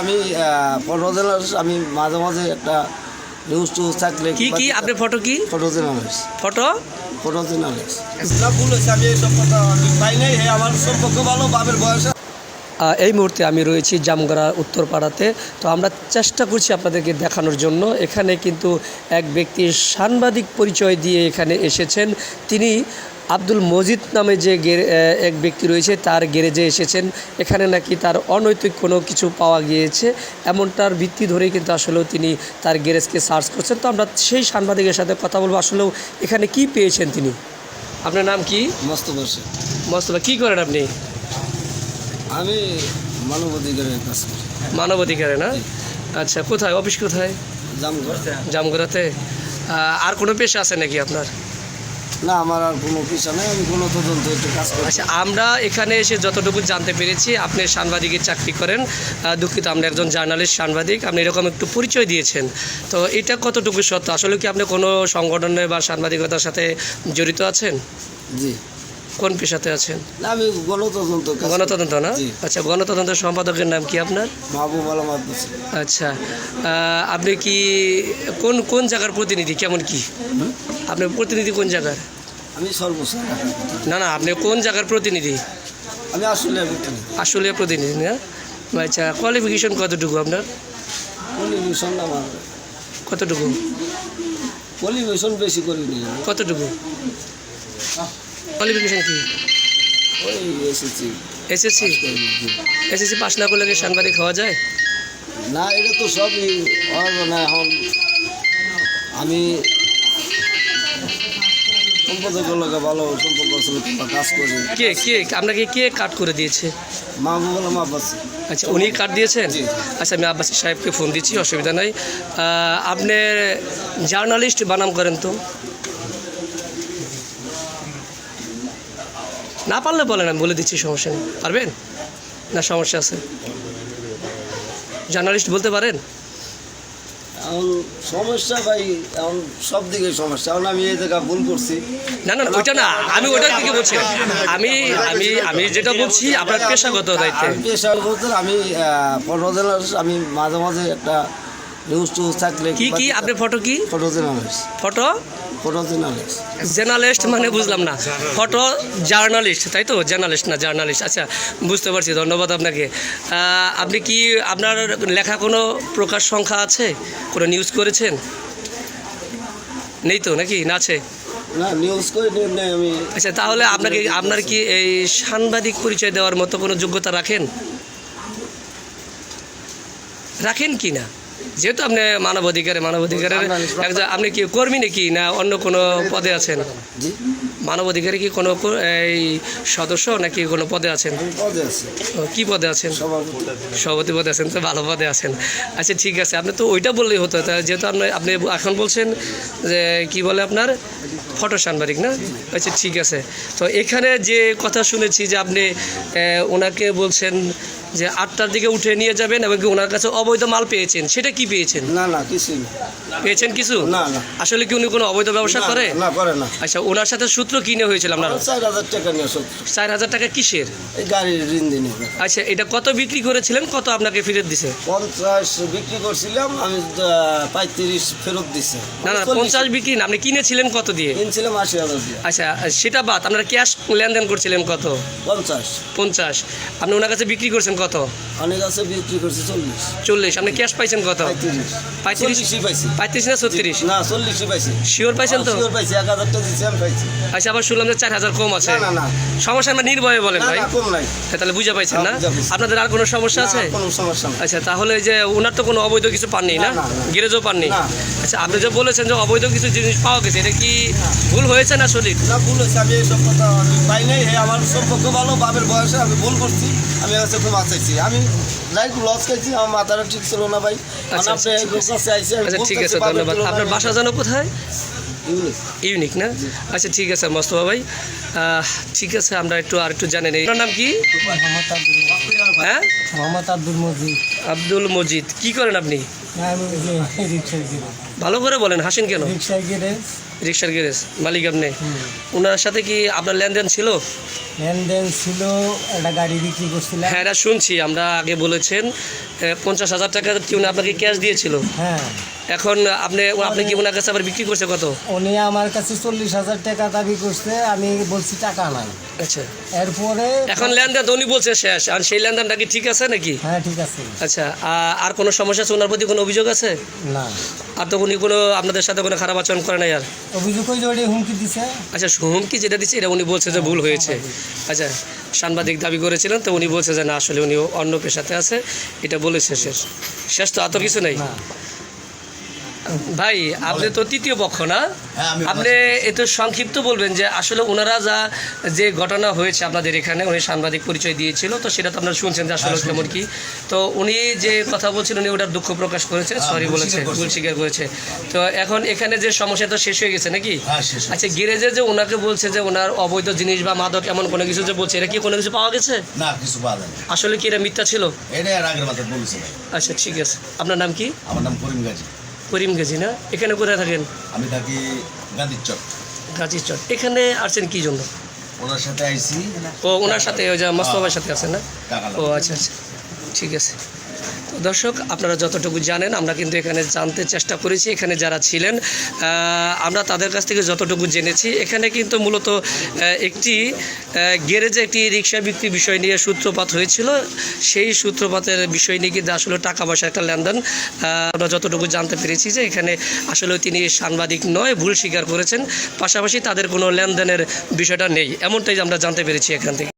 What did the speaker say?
আমি photo journalist আমি মাঝে মাঝে একটা নিউজ টিউজ থাকলে কি কি? আপনি ফটো কি? Photo journalist photo photo journalist না ভুল হয়েছে আমি এইসব কথা পাই নাই আমার সম্পর্ক ভালো বাপের বয়সে। এই মুহূর্তে আমি রয়েছি জামগড়া উত্তরপাড়াতে। তো আমরা চেষ্টা করছি আপনাদেরকে দেখানোর জন্য। এখানে কিন্তু এক ব্যক্তির সাংবাদিক পরিচয় দিয়ে এখানে এসেছেন। তিনি আব্দুল মজিদ নামে যে এক ব্যক্তি রয়েছে তার গ্যারেজে এসেছেন। এখানে নাকি তার অনৈতিক কোনো কিছু পাওয়া গিয়েছে। এমনটার ভিত্তি ধরেই কিন্তু আসলেও তিনি তার গ্যারেজকে সার্চ করছেন। তো আমরা সেই সাংবাদিকের সাথে কথা বলব। আসলেও এখানে কি পেয়েছেন তিনি? আপনার নাম কি? মস্ত বসে মস্তফা কী করেন আপনি? আমি মানবাধিকারের কাজ করি। মানবাধিকারে না? আচ্ছা কোথায়? অফিস কোথায়? জামগড়াতে। আর কোনো পেশা আছে নাকি আপনার? না আমার আর কোনো পেশা নেই আমি কোনো তদন্ত একটু কাজ করি আচ্ছা আমরা এখানে এসে যতটুকু জানতে পেরেছি আপনি সাংবাদিকের চাকরি করেন। দুঃখিত আমরা একজন জার্নালিস্ট সাংবাদিক আপনি এরকম একটু পরিচয় দিয়েছেন। তো এটা কতটুকু সত্য? আসলে কি আপনি কোনো সংগঠনে বা সাংবাদিকতার সাথে জড়িত আছেন? জি। কোন পেশাতে আছেন? আমি গণতদন্ত করি। গণতদন্ত না? আচ্ছা গণতদন্ত সম্পাদকের নাম কি আপনার? মাহবুব আলম আচ্ছা আপনি কি কোন কোন জায়গার প্রতিনিধি কেমন কি? আপনার প্রতিনিধি কোন জায়গার? আমি সর্বোচ্চ না না আপনি কোন জায়গার প্রতিনিধি? আমি আসলে আসলে প্রতিনিধি না? আচ্ছা কোয়ালিফিকেশন কতটুকু আপনার? পলিউশন আমার কতটুকু? পলিউশন বেশি করিনি। কতটুকু? কোয়ালিফিকেশন কি? ওই এসএসসি এসএসসি পাস না করলে কি সাংবাদিক হওয়া যায়? না এটা তো সবই না এখন আমি সম্পাদকের লোকে ভালো সম্পর্ক আছে কিংবা কাজ করি। কে কে আপনাকে কে কাট করে দিয়েছে? আচ্ছা উনি কাট দিয়েছেন। আচ্ছা আমি আব্বাসী সাহেবকে ফোন দিচ্ছি অসুবিধা নাই। আপনি জার্নালিস্ট বানাম করেন তো। না পারলে বলেন আমি বলে দিচ্ছি সমস্যা নেই। পারবেন? না সমস্যা আছে। জার্নালিস্ট বলতে পারেন? সমস্যা ভাই এখন সব দিকে সমস্যা। এখন আমি এই জায়গা ভুল করছি। না আমি ওইটার দিকে বলছি আমি আমি আমি যেটা বলছি আপনার পেশাগত দায়িত্বে। আমি মাঝে মাঝে একটা নিউজ টিউজ থাকলে কি কি? আপনি ফটো কি? Photo journalist photo photo journalist journalist মানে বুঝলাম না। ফটো জার্নালিস্ট তাই তো? জার্নালিস্ট না জার্নালিস্ট আচ্ছা বুঝতে পারছি। ধন্যবাদ আপনাকে। আপনি কি আপনার লেখা কোনো প্রকাশ সংখ্যা আছে? কোনো নিউজ করেছেন? নেই তো নাকি? না আছে? আচ্ছা তাহলে আপনাকে আপনার কি এই সাংবাদিক পরিচয় দেওয়ার মতো কোনো যোগ্যতা রাখেন? রাখেন কি না? যেহেতু আপনি মানবাধিকারে মানবাধিকারের একজন আপনি কি কর্মী নাকি না অন্য কোনো পদে আছেন? মানবাধিকারে কি কোনো এই সদস্য নাকি কোনো পদে আছেন? কি পদে আছেন? সভাপতি। পদে আছেন তো ভালো পদে আছেন। আচ্ছা ঠিক আছে আপনি তো ওইটা বললেই হতো যেহেতু আপনি আপনি এখন বলছেন যে কি বলে আপনার? ফটো সাংবাদিক না? আচ্ছা ঠিক আছে। তো এখানে যে কথা শুনেছি যে আপনি ওনাকে বলছেন যে আটটার দিকে উঠে নিয়ে যাবেন এবং ওনার কাছে অবৈধ মাল পেয়েছেন? সেটা কি পেয়েছেন? না না, কিছুই না। পেয়েছেন কিছু? না না। আসলে কি উনি কোনো অবৈধ ব্যবসা করে? না করে না। আচ্ছা ওনার সাথে সূত্র কিনে হয়েছিল আপনার? চার হাজার টাকা নিয়ে সত্য চার হাজার টাকা কিসের? এই গাড়ির ঋণ দিনে আচ্ছা এটা কত বিক্রি করেছিলেন? কত আপনাকে ফেরত দিছে? পঞ্চাশ বিক্রি করছিলাম আমি পঁয়ত্রিশ ফেরত দিছে। না না পঞ্চাশ বিক্রি না আপনি কিনেছিলেন কত দিয়ে? কিনছিলাম আশি হাজার দিয়ে। আচ্ছা সেটা বাদ আপনারা ক্যাশ লেনদেন করছিলেন কত? পঞ্চাশ। পঞ্চাশ। আপনি ওনার কাছে বিক্রি করছেন কত? অনেক কাছে বিক্রি করছি চল্লিশ। চল্লিশ আপনি ক্যাশ পাইছেন কত? পঁয়ত্রিশ। পঁয়ত্রিশ পাইছি। পঁয়ত্রিশ না ছত্রিশ? না চল্লিশই পাইছি। শিওর পাইছেন তো? পাইছি টাকা দিচ্ছি আমি পাইছি। আচ্ছা আবার শুনলাম যে চার হাজার কম আছে। না না না। সমস্যা আমরা নির্ভয়ে বলেন ভাই। কম নাই। হ্যাঁ, তাহলে বুঝে পাইছেন না? হ্যাঁ, পাইছি। আপনাদের আর কোনো সমস্যা আছে? কোনো সমস্যা আচ্ছা তাহলে যে ওনার তো কোনো অবৈধ কিছু পাননি না না, না, না। গ্যারেজও পাননি। আচ্ছা আপনি যে বলেছেন যে অবৈধ কিছু জিনিস পাওয়া গেছে এটা কি ভুল হয়েছে না সঠিক? না ভুল হয়েছে আমি এইসব কথা আমি পাই নাই। আমার সম্পর্ক ভালো বাপের বয়সে আমি ভুল করছি আমি কাছে খুব চাইছি আমি লস খাইছি আমার মাথাটা ঠিক ছিল না ভাই। আচ্ছা, আচ্ছা ভুল ঠিক আছে। বাপের ধন্যবাদ। আপনার বাসা জানো কোথায়? ইউনিক। না? আচ্ছা ঠিক আছে মস্তফা ভাই ঠিক আছে আমরা একটু আর একটু জানেন আপনার নাম কি? হ্যাঁ? মোহাম্মদ আব্দুল মজিদ। আব্দুল মজিদ। কি করেন আপনি? আমি ওই যে রিক্সায় গিয়ে ভালো করে বলেন হাসেন কেন? রিক্সার গ্যারেজ মালিক আপনি। ওনার সাথে কি আপনার লেনদেন ছিল? লেনদেন ছিল একটা গাড়ি বিক্রি করছিলাম। হ্যাঁ এটা শুনছি। আমরা আগে বলেছেন পঞ্চাশ হাজার টাকা কি উনি আপনাকে ক্যাশ দিয়েছিল। হ্যাঁ। এখন আপনি আপনি কি ওনার কাছে আবার বিক্রি করছে কত? উনি আমার কাছে চল্লিশ হাজার টাকা দাবি করছে আমি বলছি টাকা নাই। আচ্ছা। এরপরে এখন লেনদেন তো উনি বলছে শেষ আর সেই লেনদেনটা কি ঠিক আছে নাকি? হ্যাঁ ঠিক আছে। আচ্ছা আর কোনো সমস্যা আছে ওনার প্রতি কোনো অভিযোগ আছে? না। আর তো উনি কোনো আপনাদের সাথে কোনো খারাপ আচরণ করে নাই আর? অভিযোগ ওই যে হুমকি দিছে। আচ্ছা হুমকি যেটা দিচ্ছে এটা উনি বলছে যে ভুল হয়েছে। আচ্ছা সাংবাদিক দাবি করেছিলেন তো উনি বলছে যে না আসলে উনি অন্য পেশাতে আছে এটা বলেছে শেষ। শেষ তো আর তো কিছু নেই? না। ভাই আপনি তো তৃতীয় পক্ষ না? হ্যাঁ, আপনি এত সংক্ষিপ্ত বলবেন যে আসলে ওনারা যা যে ঘটনা হয়েছে আপনাদের এখানে উনি সাংবাদিক পরিচয় দিয়েছিল তো সেটা তো আপনারা শুনছেন যে আসলে হ্যাঁ, কেমন কি। তো উনি যে কথা বলছিলেন উনি ওটার দুঃখ প্রকাশ করেছে হ্যাঁ, সরি ভুল বলেছে ভুল স্বীকার করেছে। তো এখন এখানে যে সমস্যা তো শেষ হয়ে গেছে নাকি? হ্যাঁ। আচ্ছা গ্যারেজে যে ওনাকে বলছে যে ওনার অবৈধ জিনিস বা মাদক এমন কোনো কিছু যে বলছে এটা কি কোনো কিছু পাওয়া গেছে? না কিছু পাওয়া যায় আসলে কি এটা মিথ্যা ছিল? আর আগের বলেছে আচ্ছা ঠিক আছে। আপনার নাম কি? আমার নাম করিম গাজী। করিম গেছি না এখানে কোথায় থাকেন? আমি থাকি গান্ধীর চক। গাজীর চট এখানে আসছেন কি জন্য? ওনার সাথে আইসি ও ওনার সাথে ওই যে মস্তফার সাথে আছেন না? ও আচ্ছা আচ্ছা। ঠিক আছে। তো দর্শক, আপনারা যতটুকু জানেন, আমরা কিন্তু এখানে জানতে চেষ্টা করেছি, এখানে যারা ছিলেন আমরা তাদের কাছ থেকে যতটুকু জেনেছি। এখানে কিন্তু মূলত একটি গ্যারেজে একটি রিক্সা বিক্রি বিষয় নিয়ে সূত্রপাত হয়েছিল। সেই সূত্রপাতের বিষয় নিয়ে কিন্তু আসলে টাকা পয়সা একটা লেনদেন আমরা যতটুকু জানতে পেরেছি যে এখানে আসলে তিনি সাংবাদিক নয়, ভুল স্বীকার করেছেন। পাশাপাশি তাদের কোনো লেনদেনের বিষয়টা নেই, এমনটাই আমরা জানতে পেরেছি এখান থেকে।